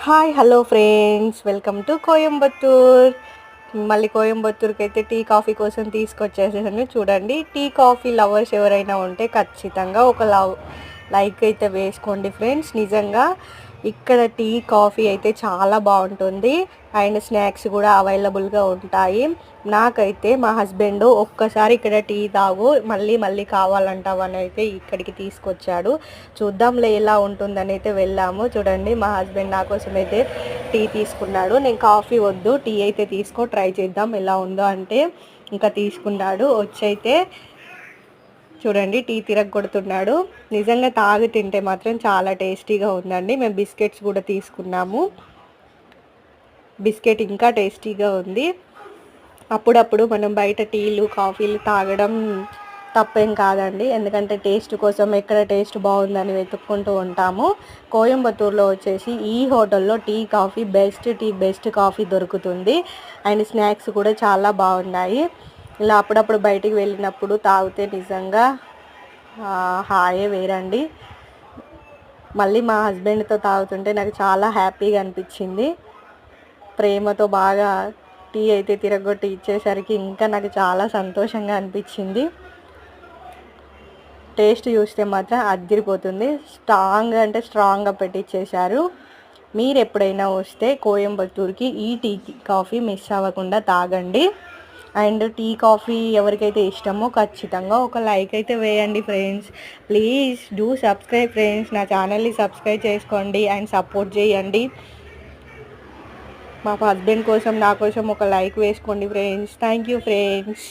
Hi hello friends welcome to Coimbatore మళ్ళీ కోయంబత్తూర్కి అయితే టీ కాఫీ కోసం తీసుకొచ్చేసేసాను చూడండి టీ కాఫీ లవర్స్ ఎవరైనా ఉంటే ఖచ్చితంగా ఒక లవ్ లైక్ అయితే వేసుకోండి ఫ్రెండ్స్ నిజంగా ఇక్కడ టీ కాఫీ అయితే చాలా బాగుంటుంది. అండ్ స్నాక్స్ కూడా అవైలబుల్గా ఉంటాయి. నాకైతే మా హస్బెండ్ ఒక్కసారి ఇక్కడ టీ తాగు మళ్ళీ మళ్ళీ కావాలంటావని అయితే ఇక్కడికి తీసుకొచ్చాడు. చూద్దాంలే ఎలా ఉంటుందని అయితే వెళ్ళాము. చూడండి మా హస్బెండ్ నా కోసం అయితే టీ తీసుకున్నాడు. నేను కాఫీ వద్దు టీ అయితే తీసుకో ట్రై చేద్దాం ఎలా ఉందో అంటే. ఇంకా తీసుకున్నాడు. వచ్చైతే చూడండి టీ తిరగొడుతున్నాడు. నిజంగా తాగి తింటే మాత్రం చాలా టేస్టీగా ఉందండి. మేము బిస్కెట్స్ కూడా తీసుకున్నాము. బిస్కెట్ ఇంకా టేస్టీగా ఉంది. అప్పుడప్పుడు మనం బయట టీలు కాఫీలు తాగడం తప్పేం కాదండి. ఎందుకంటే టేస్ట్ కోసం ఎక్కడ టేస్ట్ బాగుందని వెతుక్కుంటూ ఉంటాము. కోయంబత్తూరులో వచ్చేసి ఈ హోటల్లో tea coffee best tea best coffee దొరుకుతుంది. అండ్ స్నాక్స్ కూడా చాలా బాగున్నాయి. ఇలా అప్పుడప్పుడు బయటికి వెళ్ళినప్పుడు తాగితే నిజంగా హాయే వేరండి. మళ్ళీ మా హస్బెండ్తో తాగుతుంటే నాకు చాలా హ్యాపీగా అనిపించింది. ప్రేమతో బాగా టీ అయితే తిరగొట్టి ఇచ్చేసరికి ఇంకా నాకు చాలా సంతోషంగా అనిపించింది. టేస్ట్ చూస్తే మాత్రం అదిరిపోతుంది. స్ట్రాంగ్ అంటే స్ట్రాంగ్గా పెట్టించేశారు మీరు ఎప్పుడైనా వస్తే కోయంబత్తూర్కి ఈ టీ కాఫీ మిస్ అవ్వకుండా తాగండి. అండ్ టీ కాఫీ ఎవరికైతే ఇష్టమో ఖచ్చితంగా ఒక లైక్ అయితే వేయండి friends. Please do subscribe friends. నా ఛానల్ని సబ్స్క్రైబ్ చేసుకోండి అండ్ సపోర్ట్ చేయండి. మా హస్బెండ్ కోసం నా కోసం ఒక లైక్ వేసుకోండి ఫ్రెండ్స్. Thank you friends.